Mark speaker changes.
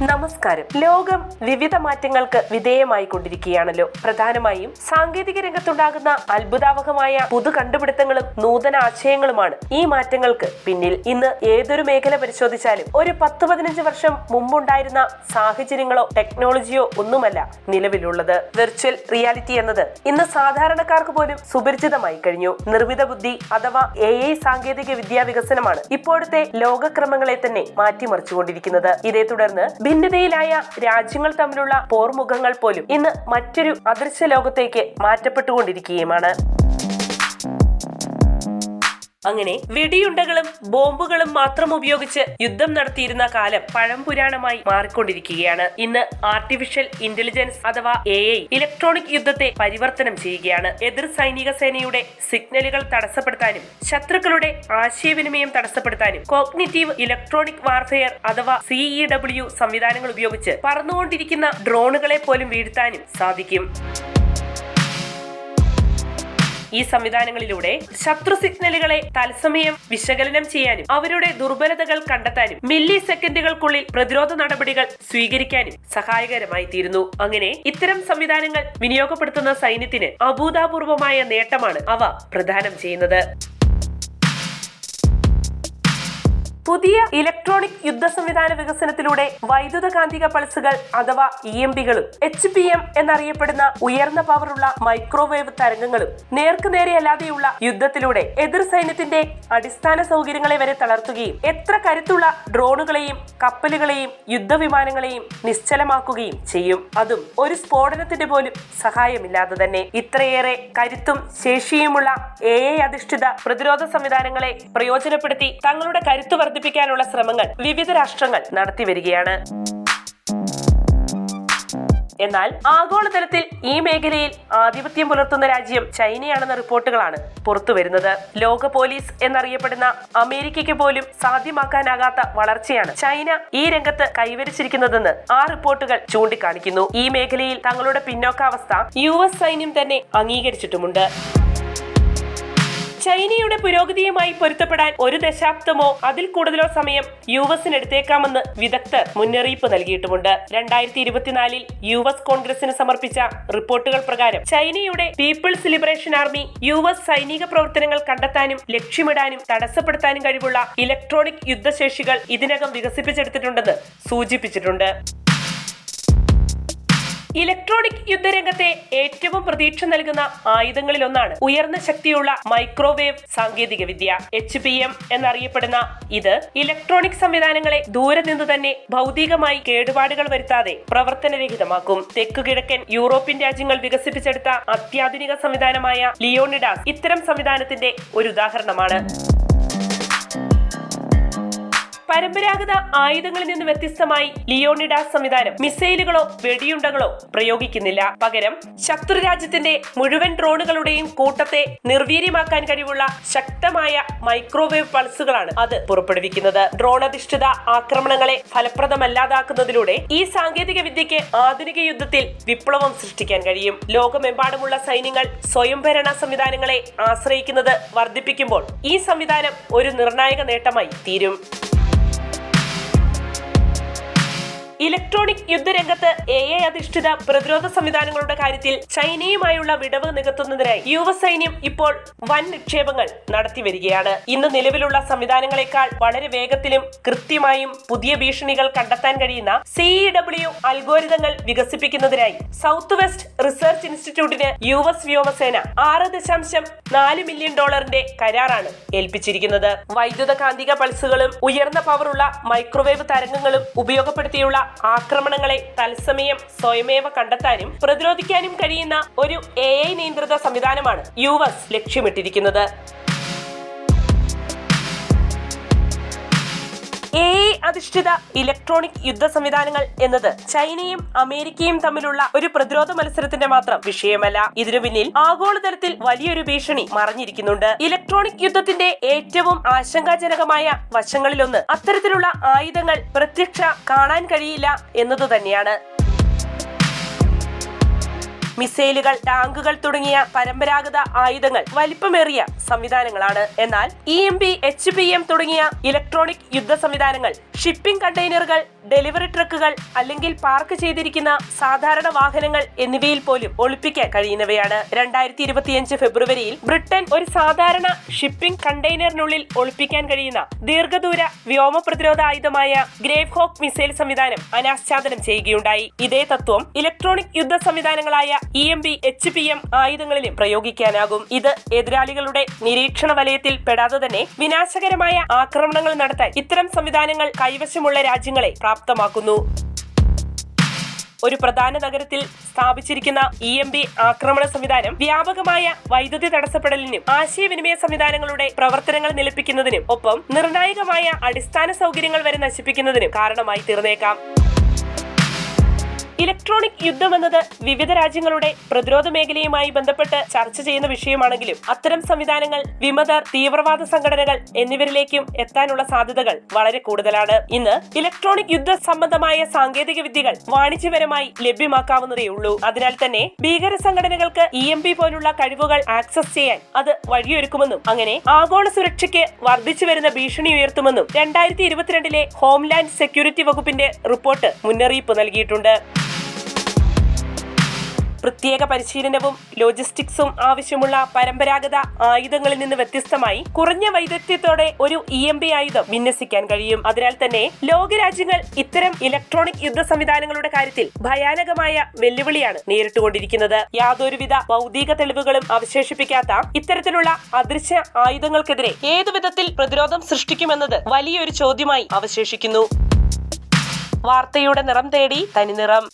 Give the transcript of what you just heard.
Speaker 1: നമസ്കാരം. ലോകം വിവിധ മാറ്റങ്ങൾക്ക് വിധേയമായി കൊണ്ടിരിക്കുകയാണല്ലോ. പ്രധാനമായും സാങ്കേതിക രംഗത്തുണ്ടാകുന്ന അത്ഭുതാവഹമായ പുതു കണ്ടുപിടുത്തങ്ങളും നൂതന ആശയങ്ങളുമാണ് ഈ മാറ്റങ്ങൾക്ക് പിന്നിൽ. ഇന്ന് ഏതൊരു മേഖല പരിശോധിച്ചാലും ഒരു പത്ത് പതിനഞ്ച് വർഷം മുമ്പുണ്ടായിരുന്ന സാഹചര്യങ്ങളോ ടെക്നോളജിയോ ഒന്നുമല്ല നിലവിലുള്ളത്. വെർച്വൽ റിയാലിറ്റി എന്നത് ഇന്ന് സാധാരണക്കാർക്ക് പോലും സുപരിചിതമായി കഴിഞ്ഞു. നിർമ്മിത ബുദ്ധി അഥവാ എ ഐ സാങ്കേതിക വിദ്യാ വികസനമാണ് ഇപ്പോഴത്തെ ലോകക്രമങ്ങളെ തന്നെ മാറ്റിമറിച്ചുകൊണ്ടിരിക്കുന്നത്. ഇതേ തുടർന്ന് ഭിന്നതയിലായ രാജ്യങ്ങൾ തമ്മിലുള്ള പോർമുഖങ്ങൾ പോലും ഇന്ന് മറ്റൊരു അദൃശ്യ ലോകത്തേക്ക് മാറ്റപ്പെട്ടുകൊണ്ടിരിക്കുകയുമാണ്. അങ്ങനെ വെടിയുണ്ടകളും ബോംബുകളും മാത്രം ഉപയോഗിച്ച് യുദ്ധം നടത്തിയിരുന്ന കാലം പഴംപുരാണമായി മാറിക്കൊണ്ടിരിക്കുകയാണ്. ഇന്ന് ആർട്ടിഫിഷ്യൽ ഇന്റലിജൻസ് അഥവാ എ ഐ ഇലക്ട്രോണിക് യുദ്ധത്തെ പരിവർത്തനം ചെയ്യുകയാണ്. എതിർ സൈനിക സേനയുടെ സിഗ്നലുകൾ തടസ്സപ്പെടുത്താനും ശത്രുക്കളുടെ ആശയവിനിമയം തടസ്സപ്പെടുത്താനും കോഗ്നിറ്റീവ് ഇലക്ട്രോണിക് വാർഫെയർ അഥവാ സിഇ ഡബ്ല്യു സംവിധാനങ്ങൾ ഉപയോഗിച്ച് പറന്നുകൊണ്ടിരിക്കുന്ന ഡ്രോണുകളെ പോലും വീഴ്ത്താനും സാധിക്കും. ഈ സംവിധാനങ്ങളിലൂടെ ശത്രു സിഗ്നലുകളെ തത്സമയം വിശകലനം ചെയ്യാനും അവരുടെ ദുർബലതകൾ കണ്ടെത്താനും മില്ലി സെക്കൻഡുകൾക്കുള്ളിൽ പ്രതിരോധ നടപടികൾ സ്വീകരിക്കാനും സഹായകരമായി തീരുന്നു അങ്ങനെ ഇത്തരം സംവിധാനങ്ങൾ വിനിയോഗപ്പെടുത്തുന്ന സൈന്യത്തിന് അഭൂതപൂർവമായ നേട്ടമാണ് അവ പ്രദാനം ചെയ്യുന്നത്. പുതിയ ഇലക്ട്രോണിക് യുദ്ധ സംവിധാന വികസനത്തിലൂടെ വൈദ്യുത കാന്തിക പൾസുകൾ അഥവാ ഇ എം പികളും എച്ച് പി എം എന്നറിയപ്പെടുന്ന ഉയർന്ന പവറുള്ള മൈക്രോവേവ് തരംഗങ്ങളും നേർക്കുനേരെയല്ലാതെയുള്ള യുദ്ധത്തിലൂടെ എതിർ സൈന്യത്തിന്റെ അടിസ്ഥാന സൗകര്യങ്ങളെ വരെ തളർത്തുകയും എത്ര കരുത്തുള്ള ഡ്രോണുകളെയും കപ്പലുകളെയും യുദ്ധവിമാനങ്ങളെയും നിശ്ചലമാക്കുകയും ചെയ്യും. അതും ഒരു സ്ഫോടനത്തിന്റെ പോലും സഹായമില്ലാതെ തന്നെ. ഇത്രയേറെ കരുത്തും ശേഷിയുമുള്ള എ അധിഷ്ഠിത പ്രതിരോധ സംവിധാനങ്ങളെ പ്രയോജനപ്പെടുത്തി തങ്ങളുടെ കരുത്ത് വർദ്ധിപ്പിക്കാനുള്ള ശ്രമങ്ങൾ വിവിധ രാഷ്ട്രങ്ങൾ നടത്തി വരികയാണ്. എന്നാൽ ആഗോളതലത്തിൽ ഈ മേഖലയിൽ ആധിപത്യം പുലർത്തുന്ന രാജ്യം ചൈനയാണെന്ന റിപ്പോർട്ടുകളാണ് പുറത്തുവരുന്നത് ലോക പോലീസ് എന്നറിയപ്പെടുന്ന അമേരിക്കയ്ക്ക് പോലും സാധ്യമാക്കാനാകാത്ത വളർച്ചയാണ് ചൈന ഈ രംഗത്ത് കൈവരിച്ചിരിക്കുന്നതെന്ന് ആ റിപ്പോർട്ടുകൾ ചൂണ്ടിക്കാണിക്കുന്നു. ഈ മേഖലയിൽ തങ്ങളുടെ പിന്നോക്കാവസ്ഥ യു സൈന്യം തന്നെ അംഗീകരിച്ചിട്ടുമുണ്ട്. ചൈനയുടെ പുരോഗതിയുമായി പൊരുത്തപ്പെടാൻ ഒരു ദശാബ്ദമോ അതിൽ കൂടുതലോ സമയം യു എസിന് എടുത്തേക്കാമെന്ന് വിദഗ്ധർ മുന്നറിയിപ്പ് നൽകിയിട്ടുമുണ്ട്. രണ്ടായിരത്തി ഇരുപത്തിനാലിൽ യു എസ് കോൺഗ്രസിന് സമർപ്പിച്ച റിപ്പോർട്ടുകൾ പ്രകാരം ചൈനയുടെ People's Liberation Army U S സൈനിക പ്രവർത്തനങ്ങൾ കണ്ടെത്താനും ലക്ഷ്യമിടാനും തടസ്സപ്പെടുത്താനും കഴിവുള്ള ഇലക്ട്രോണിക് യുദ്ധശേഷികൾ ഇതിനകം വികസിപ്പിച്ചെടുത്തിട്ടുണ്ടെന്ന് സൂചിപ്പിച്ചിട്ടുണ്ട്. ഇലക്ട്രോണിക് യുദ്ധരംഗത്തെ ഏറ്റവും പ്രതീക്ഷ നൽകുന്ന ആയുധങ്ങളിലൊന്നാണ് ഉയർന്ന ശക്തിയുള്ള മൈക്രോവേവ് സാങ്കേതിക വിദ്യ എച്ച് പി എം എന്നറിയപ്പെടുന്ന ഇത് ഇലക്ട്രോണിക് സംവിധാനങ്ങളെ ദൂരെ നിന്ന് തന്നെ ഭൗതികമായി കേടുപാടുകൾ വരുത്താതെ പ്രവർത്തനരഹിതമാക്കും. തെക്കു കിഴക്കൻ യൂറോപ്യൻ രാജ്യങ്ങൾ വികസിപ്പിച്ചെടുത്ത അത്യാധുനിക സംവിധാനമായ ലിയോണിഡാസ് ഇത്തരം സംവിധാനത്തിന്റെ ഒരു ഉദാഹരണമാണ്. പരമ്പരാഗത ആയുധങ്ങളിൽ നിന്ന് വ്യത്യസ്തമായി ലിയോണിഡാസ് സംവിധാനം മിസൈലുകളോ വെടിയുണ്ടകളോ പ്രയോഗിക്കുന്നില്ല. പകരം ശത്രു രാജ്യത്തിന്റെ മുഴുവൻ ഡ്രോണുകളുടെയും കൂട്ടത്തെ നിർവീര്യമാക്കാൻ കഴിവുള്ള ശക്തമായ മൈക്രോവേവ് പൾസുകളാണ് അത് പുറപ്പെടുവിക്കുന്നത്. ഡ്രോൺ അധിഷ്ഠിത ആക്രമണങ്ങളെ ഫലപ്രദമല്ലാതാക്കുന്നതിലൂടെ ഈ സാങ്കേതിക വിദ്യയ്ക്ക് ആധുനിക യുദ്ധത്തിൽ വിപ്ലവം സൃഷ്ടിക്കാൻ കഴിയും. ലോകമെമ്പാടുമുള്ള സൈന്യങ്ങൾ സ്വയംഭരണ സംവിധാനങ്ങളെ ആശ്രയിക്കുന്നത് വർദ്ധിപ്പിക്കുമ്പോൾ ഈ സംവിധാനം ഒരു നിർണായക നേട്ടമായി തീരും. ഇലക്ട്രോണിക് യുദ്ധരംഗത്ത് എ ഐ അധിഷ്ഠിത പ്രതിരോധ സംവിധാനങ്ങളുടെ കാര്യത്തിൽ ചൈനയുമായുള്ള വിടവ് നികത്തുന്നതിനായി യു എസ് സൈന്യം ഇപ്പോൾ വൻ നിക്ഷേപങ്ങൾ നടത്തി വരികയാണ്. ഇന്ന് നിലവിലുള്ള സംവിധാനങ്ങളെക്കാൾ വളരെ വേഗത്തിലും കൃത്യമായും പുതിയ ഭീഷണികൾ കണ്ടെത്താൻ കഴിയുന്ന സിഇ ഡബ്ല്യു അൽഗോരിതങ്ങൾ വികസിപ്പിക്കുന്നതിനായി സൗത്ത് വെസ്റ്റ് റിസർച്ച് ഇൻസ്റ്റിറ്റ്യൂട്ടിന് യു എസ് വ്യോമസേന ആറ് ദശാംശം നാല് മില്യൺ ഡോളറിന്റെ കരാറാണ് ഏൽപ്പിച്ചിരിക്കുന്നത്. വൈദ്യുത കാന്തിക പൾസുകളും ഉയർന്ന പവറുള്ള മൈക്രോവേവ് തരംഗങ്ങളും ഉപയോഗപ്പെടുത്തിയുള്ള ആക്രമണങ്ങളെ തത്സമയം സ്വയമേവ കണ്ടെത്താനും പ്രതിരോധിക്കാനും കഴിയുന്ന ഒരു എ ഐ നിയന്ത്രിത സംവിധാനമാണ് യു എസ് ലക്ഷ്യമിട്ടിരിക്കുന്നത്. അധിഷ്ഠിത ഇലക്ട്രോണിക് യുദ്ധ സംവിധാനങ്ങൾ എന്നത് ചൈനയും അമേരിക്കയും തമ്മിലുള്ള ഒരു പ്രതിരോധ മത്സരത്തിന്റെ മാത്രം വിഷയമല്ല. ഇതിനു പിന്നിൽ ആഗോളതലത്തിൽ വലിയൊരു ഭീഷണി മറഞ്ഞിരിക്കുന്നുണ്ട്. ഇലക്ട്രോണിക് യുദ്ധത്തിന്റെ ഏറ്റവും ആശങ്കാജനകമായ വശങ്ങളിലൊന്ന് അത്തരത്തിലുള്ള ആയുധങ്ങൾ പ്രത്യക്ഷ കാണാൻ കഴിയില്ല എന്നതു തന്നെയാണ്. മിസൈലുകൾ ടാങ്കുകൾ തുടങ്ങിയ പരമ്പരാഗത ആയുധങ്ങൾ വലിപ്പമേറിയ സംവിധാനങ്ങളാണ്. എന്നാൽ E M B H P M തുടങ്ങിയ ഇലക്ട്രോണിക് യുദ്ധ സംവിധാനങ്ങൾ ഷിപ്പിംഗ് കണ്ടെയ്നറുകൾ ഡെലിവറി ട്രക്കുകൾ അല്ലെങ്കിൽ പാർക്ക് ചെയ്തിരിക്കുന്ന സാധാരണ വാഹനങ്ങൾ എന്നിവയിൽ പോലും ഒളിപ്പിക്കാൻ കഴിയുന്നവയാണ്. രണ്ടായിരത്തി ഇരുപത്തിയഞ്ച് ഫെബ്രുവരിയിൽ ബ്രിട്ടൻ ഒരു സാധാരണ ഷിപ്പിംഗ് കണ്ടെയ്നറിനുള്ളിൽ ഒളിപ്പിക്കാൻ കഴിയുന്ന ദീർഘദൂര വ്യോമ പ്രതിരോധ ആയുധമായ ഗ്രേവ് ഹോക്ക് മിസൈൽ സംവിധാനം അനാച്ഛാദനം ചെയ്യുകയുണ്ടായി. ഇതേ തത്വം ഇലക്ട്രോണിക് യുദ്ധ സംവിധാനങ്ങളായ E M B H P M ആയുധങ്ങളിലും പ്രയോഗിക്കാനാകും. ഇത് എതിരാളികളുടെ നിരീക്ഷണ വലയത്തിൽ പെടാതെ തന്നെ വിനാശകരമായ ആക്രമണങ്ങൾ നടത്താൻ ഇത്തരം സംവിധാനങ്ങൾ കൈവശമുള്ള രാജ്യങ്ങളെ പ്രാപ്തമാക്കുന്നു. ഒരു പ്രധാന നഗരത്തിൽ സ്ഥാപിച്ചിരിക്കുന്ന ഇ എം ബി ആക്രമണ സംവിധാനം വ്യാപകമായ വൈദ്യുതി തടസ്സപ്പെടലിനും ആശയവിനിമയ സംവിധാനങ്ങളുടെ പ്രവർത്തനങ്ങൾ നിലപ്പിക്കുന്നതിനും ഒപ്പം നിർണായകമായ അടിസ്ഥാന സൗകര്യങ്ങൾ വരെ നശിപ്പിക്കുന്നതിനും കാരണമായി തീർന്നേക്കാം. ഇലക്ട്രോണിക് യുദ്ധം എന്നത് വിവിധ രാജ്യങ്ങളുടെ പ്രതിരോധ മേഖലയുമായി ബന്ധപ്പെട്ട് ചർച്ച ചെയ്യുന്ന വിഷയമാണെങ്കിലും അത്തരം സംവിധാനങ്ങൾ വിമതർ തീവ്രവാദ സംഘടനകൾ എന്നിവരിലേക്കും എത്താനുള്ള സാധ്യതകൾ വളരെ കൂടുതലാണ്. ഇന്ന് ഇലക്ട്രോണിക് യുദ്ധ സംബന്ധമായ സാങ്കേതിക വിദ്യകൾ വാണിജ്യപരമായി ലഭ്യമാക്കാവുന്നതേയുള്ളൂ അതിനാൽ തന്നെ ഭീകര സംഘടനകൾക്ക് ഇ എം പി പോലുള്ള കഴിവുകൾ ആക്സസ് ചെയ്യാൻ അത് വഴിയൊരുക്കുമെന്നും അങ്ങനെ ആഗോള സുരക്ഷയ്ക്ക് വർദ്ധിച്ചു വരുന്ന ഭീഷണി ഉയർത്തുമെന്നും രണ്ടായിരത്തി ഇരുപത്തിരണ്ടിലെ ഹോംലാൻഡ് സെക്യൂരിറ്റി വകുപ്പിന്റെ റിപ്പോർട്ട് മുന്നറിയിപ്പ് നൽകിയിട്ടുണ്ട്. പ്രത്യേക പരിശീലനവും ലോജിസ്റ്റിക്സും ആവശ്യമുള്ള പരമ്പരാഗത ആയുധങ്ങളിൽ നിന്ന് വ്യത്യസ്തമായി കുറഞ്ഞ വൈദഗ്ധ്യത്തോടെ ഒരു ഇ എം ബി ആയുധം വിന്യസിക്കാൻ കഴിയും. അതിനാൽ തന്നെ ലോകരാജ്യങ്ങൾ ഇത്തരം ഇലക്ട്രോണിക് യുദ്ധ സംവിധാനങ്ങളുടെ കാര്യത്തിൽ ഭയാനകമായ വെല്ലുവിളിയാണ് നേരിട്ടുകൊണ്ടിരിക്കുന്നത്. യാതൊരുവിധ ഭൗതിക തെളിവുകളും അവശേഷിപ്പിക്കാത്ത ഇത്തരത്തിലുള്ള അദൃശ്യ ആയുധങ്ങൾക്കെതിരെ ഏതു വിധത്തിൽ പ്രതിരോധം സൃഷ്ടിക്കുമെന്നത് വലിയൊരു ചോദ്യമായി അവശേഷിക്കുന്നു. വാർത്തയുടെ നിറം തേടി തനിനിറം.